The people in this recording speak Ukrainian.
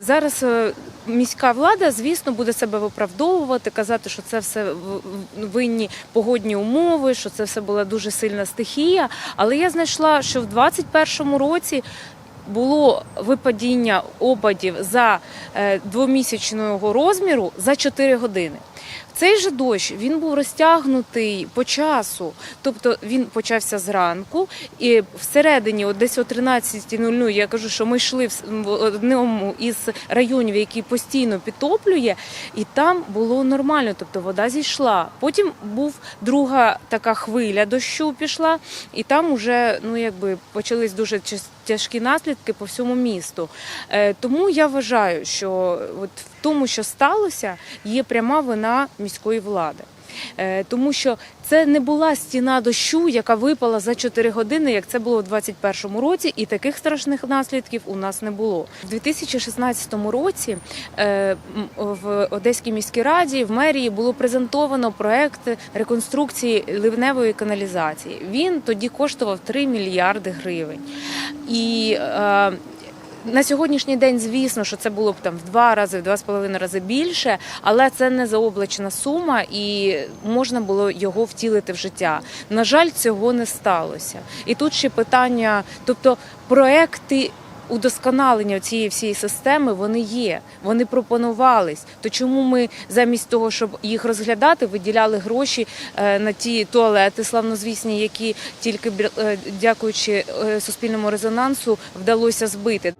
Зараз е, міська влада, звісно, буде себе виправдовувати, казати, що це все винні погодні умови, що це все була дуже сильна стихія. Але я знайшла, що в 2021 році. Було випадіння опадів за е, двомісячного розміру за 4 години. Цей же дощ він був розтягнутий по часу, тобто він почався зранку, і всередині, от десь о 13.00, я кажу, що ми йшли в одному із районів, який постійно підтоплює, і там було нормально, тобто вода зійшла. Потім був друга така хвиля дощу пішла, і там вже ну якби почались дуже час- тяжкі наслідки по всьому місту. Е, Тому я вважаю, що от в тому, що сталося, є пряма вина міської влади. Е, Тому що це не була стіна дощу, яка випала за 4 години, як це було у 2021 році, і таких страшних наслідків у нас не було. У 2016 році е, в Одеській міській раді в мерії було презентовано проект реконструкції ливневої каналізації. Він тоді коштував 3 мільярди гривень. І е, на сьогоднішній день, звісно, що це було б там в два рази, в два з половиною рази більше, але це не заоблачна сума, і можна було його втілити в життя. На жаль, цього не сталося. І тут ще питання, тобто проекти. Удосконалення цієї всієї системи вони є, вони пропонувались. То чому ми замість того, щоб їх розглядати, виділяли гроші е, на ті туалети славнозвісні, які тільки е, дякуючи е, суспільному резонансу вдалося збити.